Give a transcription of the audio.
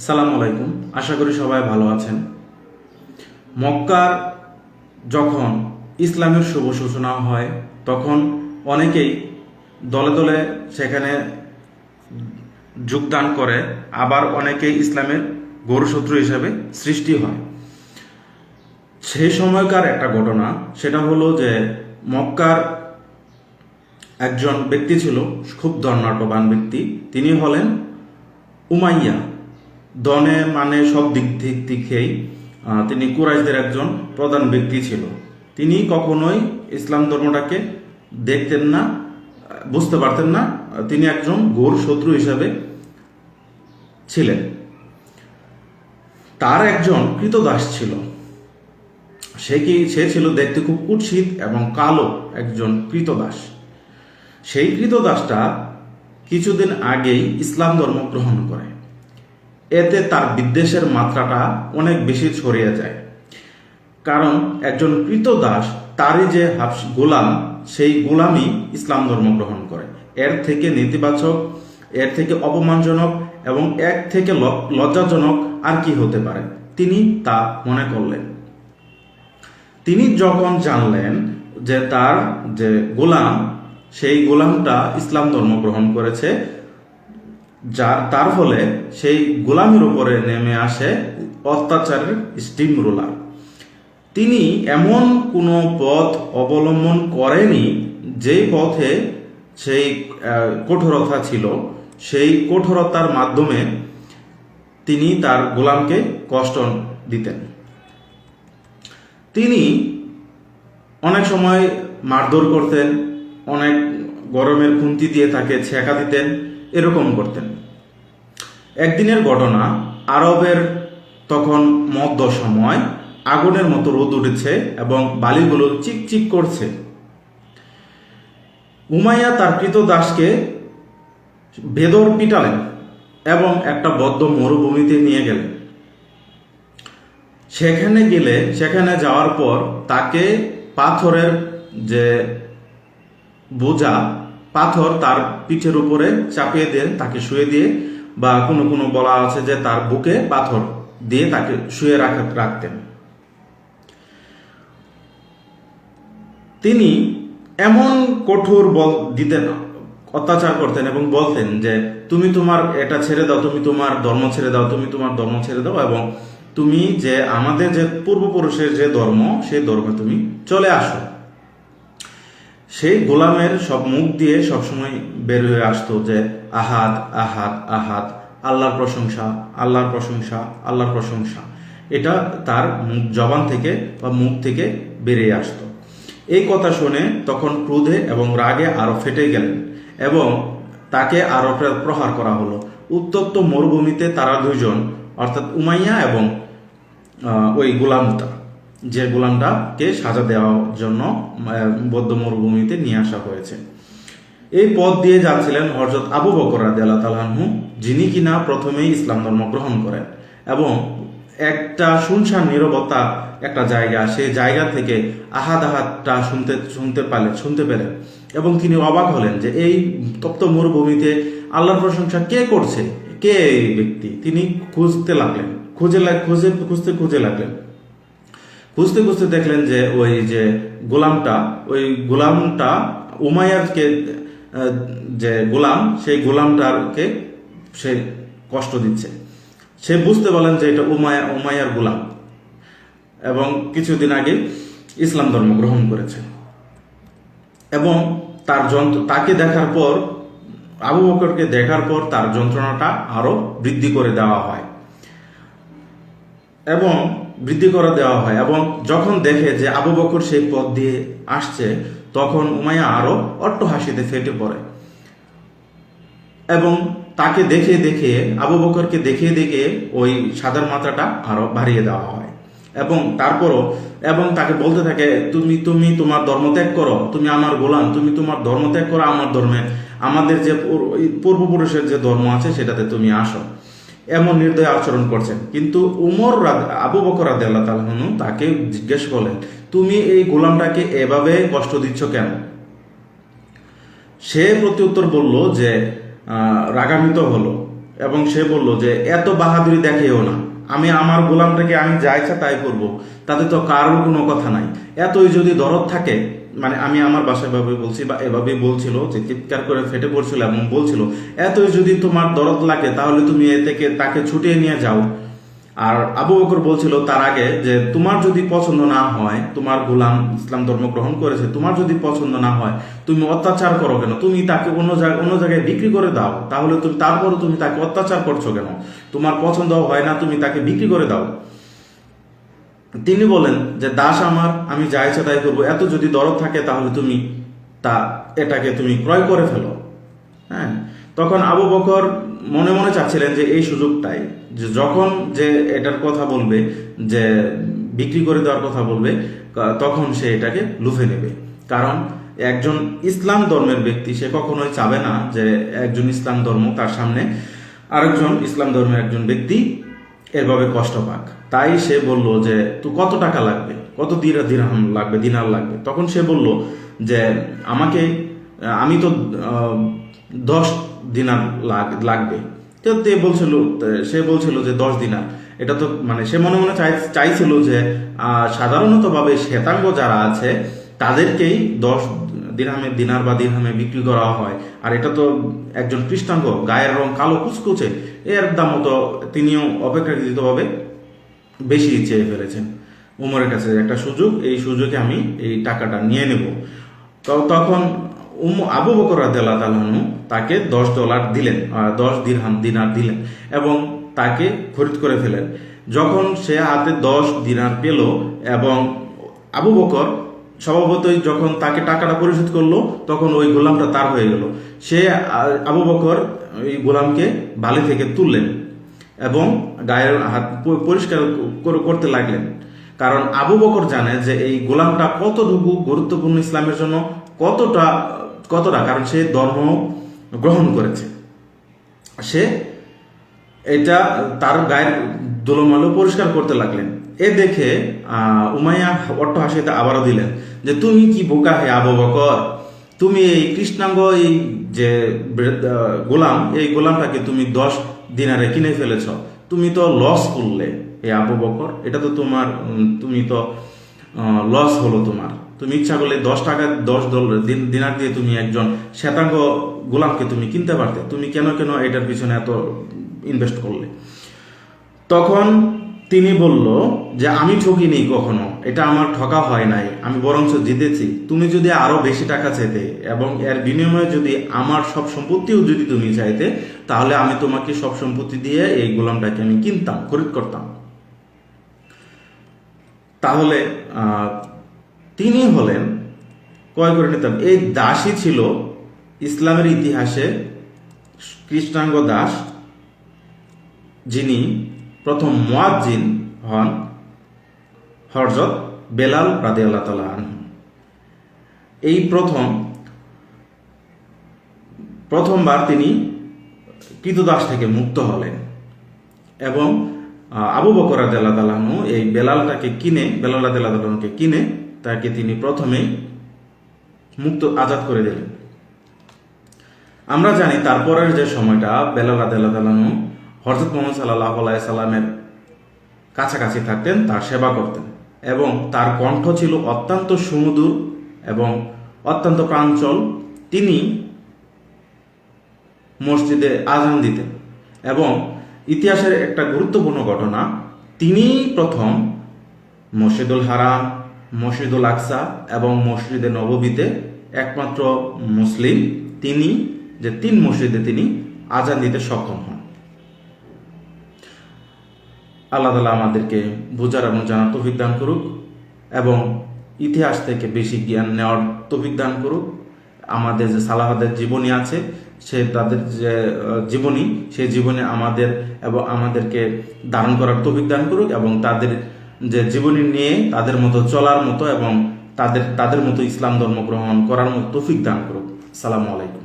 সালাম আলাইকুম। আশা করি সবাই ভালো আছেন। মক্কার যখন ইসলামের শুভ সূচনা হয়, তখন অনেকেই দলে দলে সেখানে যোগদান করে, আবার অনেকেই ইসলামের গরুশত্রু হিসাবে সৃষ্টি হয়। সেই সময়কার একটা ঘটনা, সেটা হলো যে মক্কার একজন ব্যক্তি ছিল, খুব ধর্নাট্যবান ব্যক্তি। তিনি হলেন উমাইয়া। দনে মানে সব দিক দিক দিকেই তিনি কুরাইশদের একজন প্রধান ব্যক্তি ছিল। তিনি কখনোই ইসলাম ধর্মটাকে দেখতেন না, বুঝতে পারতেন না, তিনি একজন ঘোর শত্রু হিসাবে ছিলেন। তার একজন কৃতদাস ছিল। সে কি, সে ছিল দেখতে খুব কুৎসিত এবং কালো একজন কৃতদাস। সেই কৃতদাসটা কিছুদিন আগেই ইসলাম ধর্ম গ্রহণ করে। এতে তার বিদ্বেষের মাত্রাটা অনেক বেশি ছড়িয়ে যায়। কারণ একজন কৃতদাস তারই যে হাফস গোলাম, সেই গোলামই ইসলাম ধর্ম গ্রহণ করে। এর থেকে নেতিবাচক, এর থেকে অপমানজনক এবং এক থেকে লজ্জাজনক আর কি হতে পারে? তিনি তা মনে করলেন। তিনি যখন জানলেন যে তার যে গোলাম, সেই গোলামটা ইসলাম ধর্ম গ্রহণ করেছে যার, তার ফলে সেই গোলামের উপরে নেমে আসে অত্যাচারের স্টিম রোলার তিনি এমন কোনো পথ অবলম্বন করেনি যেই পথে সেই কঠোরতা ছিল। সেই কঠোরতার মাধ্যমে তিনি তার গোলামকে কষ্ট দিতেন। তিনি অনেক সময় মারধর করতেন, অনেক গরমের খুন্তি দিয়ে তাকে ছেঁকা দিতেন এরকম করতেন। একদিনের ঘটনা, আরবের তখন মধ্য সময়, আগুনের মতো রোদ উঠেছে এবং বালিগুলো চিকচিক করছে। উমাইয়া তার কৃত দাসকে বেদর পিটালেন এবং একটা বদ্ধ মরুভূমিতে নিয়ে গেলেন। সেখানে গেলে, সেখানে যাওয়ার পর তাকে পাথরের যে বোঝা পাথর তার পিঠের উপরে চাপিয়ে দিয়ে তাকে শুয়ে দিয়ে, বা কোনো কোনো বলা আছে যে তার বুকে পাথর দিয়ে তাকে শুয়ে রাখা, রাখতেন। তিনি এমন কঠোর বল দিতেন, অত্যাচার করতেন এবং বলতেন যে, তুমি তোমার এটা ছেড়ে দাও, তুমি তোমার ধর্ম ছেড়ে দাও, তুমি তোমার ধর্ম ছেড়ে দাও এবং তুমি যে আমাদের যে পূর্বপুরুষের যে ধর্ম, সেই ধর্মে তুমি চলে আসো। সেই গোলামের সব মুখ দিয়ে সবসময় বের হয়ে আসতো যে, আহাদ আহাদ আহাদ, আল্লাহর প্রশংসা আল্লাহর প্রশংসা আল্লাহর প্রশংসা। এটা তার মুখ জবান থেকে বা মুখ থেকে বেরিয়ে আসতো। এই কথা শুনে তখন ক্রোধে এবং রাগে আরও ফেটে গেলেন এবং তাকে আরও প্রহার করা হলো। উত্তপ্ত মরুভূমিতে তারা দুইজন, অর্থাৎ উমাইয়া এবং ওই গোলামটা যে গোলামটাকে সাজা দেওয়ার জন্য বৌদ্ধ মরুভূমিতে নিয়ে আসা হয়েছে। এই পথ দিয়ে যাচ্ছিলেন হরজত আবু বকর রাদি আল্লাহ তালাহু যিনি কিনা প্রথমেই ইসলাম ধর্ম গ্রহণ করেন এবং একটা শুনশান নিরবতা একটা জায়গা, সেই জায়গা থেকে আহাদ আহাদটা শুনতে শুনতে পালে, শুনতে পেলেন এবং তিনি অবাক হলেন যে এই তপ্ত মরুভূমিতে আল্লাহর প্রশংসা কে করছে? কে এই ব্যক্তি? তিনি খুঁজতে লাগলেন, খুঁজে খুঁজে, খুঁজতে খুঁজে লাগলেন। খুঁজতে খুঁজতে দেখলেন যে ওই যে গোলামটা ওই গোলামটা উমাইয়ারকে আহ, যে গোলাম সেই গোলামটাকে সে কষ্ট দিচ্ছে। সে বুঝতে পারলেন যে এটা উমায়া উমায়ার গোলাম। এবং কিছুদিন আগে ইসলাম ধর্ম গ্রহণ করেছে। এবং তার যন্ত্র তাকে দেখার পর আবু বকরকে দেখার পর তার যন্ত্রণাটা আরও বৃদ্ধি করে দেওয়া হয়। এবং বৃদ্ধি করে দেওয়া হয় এবং যখন দেখে যে আবু বকর সেই পথ দিয়ে আসছে, তখন উমাইয়া আরও অট্ট হাসিতে ফেটে পড়ে। এবং তাকে দেখে দেখে, আবু বকরকে দেখে দেখে ওই সাদার মাত্রাটা আরও বাড়িয়ে দেওয়া হয়। এবং তারপরও, এবং তাকে বলতে থাকে, তুমি তুমি তোমার ধর্ম ত্যাগ করো, তুমি আমার গোলাম, তুমি তোমার ধর্ম ত্যাগ করো আমার ধর্মে। আমাদের যে পূর্বপুরুষের যে ধর্ম আছে, সেটাতে তুমি আসো। এমন নির্দয় আচরণ করছেন। কিন্তু উমর আবু বকর রাদ আল্লাহ তাকে জিজ্ঞেস করলেন, তুমি এই গোলামটাকে এভাবে কষ্ট দিচ্ছ কেন? সে প্রত্যুত্তর বলল যে রাগান্বিত হলো। এবং সে বলল যে, এত বাহাদুরি দেখেও না। আমি আমার গোলামটাকে আমি যা ইচ্ছা তাই করব। তাতে তো কারোর কোনো কথা নাই। এতই যদি দরদ থাকে মানে আমি আমার বাসায় ভাবে বলছি বা এভাবে বলছিল যে চিৎকার করে ফেটে পড়ছিল এবং বলছিল, এতই যদি তোমার দরদ লাগে তাহলে তুমি এ থেকে তাকে ছুটিয়ে নিয়ে যাও। আর আবু বকর বলছিল তার আগে যে, তোমার যদি পছন্দ না হয়, তোমার গোলাম ইসলাম ধর্ম গ্রহণ করেছে, তোমার যদি পছন্দ না হয়, তুমি অত্যাচার করো কেন? তুমি তাকে অন্য জায়গায় অন্য জায়গায় বিক্রি করে দাও, তাহলে তুমি, তারপরও তুমি তাকে অত্যাচার করছ কেন? তোমার পছন্দ হয় না, তুমি তাকে বিক্রি করে দাও। তিনি বলেন যে, দাস আমার, আমি যা ইচ্ছা তাই করব। এত যদি দরদ থাকে তাহলে তুমি তা, এটাকে তুমি ক্রয় করে ফেলো। হ্যাঁ? তখন আবু বকর মনে মনে চাচ্ছিলেন যে, এই সুযোগটাই। যে, যখন যে এটার কথা বলবে, যে বিক্রি করে দেওয়ার কথা বলবে তখন সে এটাকে লুফে নেবে। কারণ একজন ইসলাম ধর্মের ব্যক্তি, সে কখনোই চাবে না যে, একজন ইসলাম ধর্ম তার সামনে আরেকজন ইসলাম ধর্মের একজন ব্যক্তি এভাবে কষ্ট পাক। তাই সে বলল যে, তো কত টাকা লাগবে? কত দিরা দিরহাম লাগবে, দিনার লাগবে? তখন সে বলল যে, আমাকে, আমি তো দশ দিনার লাগ- লাগবে। তো বলছিল সে বলছিল যে, দশ দিনার। এটা তো মানে সে মনে মনে চাই, চাইছিল যে সাধারণতভাবে শ্বেতাঙ্গ যারা আছে, তাদেরকেই দশ দিরহামে দিনার বা দিরহামে বিক্রি করা হয়। আর এটা তো একজন কৃষ্ণাঙ্গ, গায়ের রং কালো কুচকুচে, এর দাম তো তিনিও অপেক্ষাকৃতভাবে বেশি চেয়ে ফেলেছেন। উমরের কাছে একটা সুযোগ, এই সুযোগে আমি এই টাকাটা নিয়ে নেব। তো তখন উম আবু বকর রাদিয়াল্লাহু তাআলা আনহু তাকে দশ ডলার দিলেন দশ দিরহাম দিনার দিলেন এবং তাকে খরিদ করে ফেলেন। যখন সে হাতে দশ দিনার পেল এবং আবু বকর স্বভাবতই যখন তাকে টাকাটা পরিশোধ করল, তখন ওই গোলামটা তার হয়ে গেল। সে আবু বকর ওই গোলামকে বালি থেকে তুললেন এবং গায়ের হাত পরিষ্কার করে- করতে লাগলেন। কারণ আবু বকর জানে যে এই গোলামটা কতটুকু গুরুত্বপূর্ণ ইসলামের জন্য, কতটা কতটা, কারণ সে ধর্ম গ্রহণ করেছে। সে এটা তার গায়ের দোলমালো পরিষ্কার করতে লাগলেন। এ দেখে উমাইয়া অট্ট হাসিতে আবারও দিলেন যে, তুমি কি বোকা হে আবু বকর? তুমি এই কৃষ্ণাঙ্গ, এই যে গোলাম, এই গোলামটাকে তুমি দশ দিনারে কিনে ফেলেছ। তুমি তো লস করলে হে আবু বকর। এটা তো তোমার তুমি তো লস হলো তোমার। তুমি ইচ্ছা করলে দশ টাকা, দশ ডলার দিন- দিনার দিয়ে তুমি একজন শ্বেতাঙ্গ গোলামকে তুমি কিনতে পারতে। তুমি কেন কেন এটার পিছনে এত ইনভেস্ট করলে? তখন তিনি বলল যে, আমি ঠকিনি কখনো। এটা আমার ঠকা হয় নাই। আমি বরঞ্চ জিতেছি। তুমি যদি আরও বেশি টাকা চাইতে এবং এর বিনিময়ে যদি আমার সব সম্পত্তিও যদি তুমি চাইতে, তাহলে আমি তোমাকে সব সম্পত্তি দিয়ে এই গোলামটাকে আমি কিনতাম, খরিদ করতাম। তাহলে তিনি হলেন ক্রয় করে নিতাম এই দাসই ছিল ইসলামের ইতিহাসে কৃষ্ণাঙ্গ দাস যিনি প্রথম মুয়াজ্জিন হন হরজত বেলাল রাদে আল্লাহ তালা এই প্রথম, প্রথমবার তিনি কৃতদাস থেকে মুক্ত হলেন এবং আবু বকর রাদিয়াল্লাহু এই বেলালটাকে কিনে, বেলাল রাদিয়াল্লাহু কিনে তাকে তিনি প্রথমেই মুক্ত, আজাদ করে দিলেন। আমরা জানি তারপরের যে সময়টা বেলাল রাদিয়াল্লাহু আনহু হযরত সাল্লাহ আলাইহি সাল্লামের কাছাকাছি থাকতেন, তার সেবা করতেন এবং তার কণ্ঠ ছিল অত্যন্ত সুমধুর এবং অত্যন্ত প্রাঞ্চল তিনি মসজিদে আজান দিতেন এবং ইতিহাসের একটা গুরুত্বপূর্ণ ঘটনা, তিনি প্রথম মসজিদুল হারাম, মসজিদুল আকসা এবং মসজিদে নববীতে একমাত্র মুসলিম, তিনি যে তিন মসজিদে তিনি আজান দিতে সক্ষম হন। আল্লাহ তালা আমাদেরকে বোঝার এবং জানার তৌফিক দান করুক এবং ইতিহাস থেকে বেশি জ্ঞান নেওয়ার তৌফিক দান করুক। আমাদের যে সালাহাদের জীবনী আছে, সে তাদের যে জীবনী সেই জীবনে আমাদের এবং আমাদেরকে ধারণ করার তৌফিক দান করুক এবং তাদের যে জীবনী নিয়ে তাদের মতো চলার মতো এবং তাদের তাদের মতো ইসলাম ধর্ম গ্রহণ করার মতো তৌফিক দান করুক। সালামু আলাইকুম।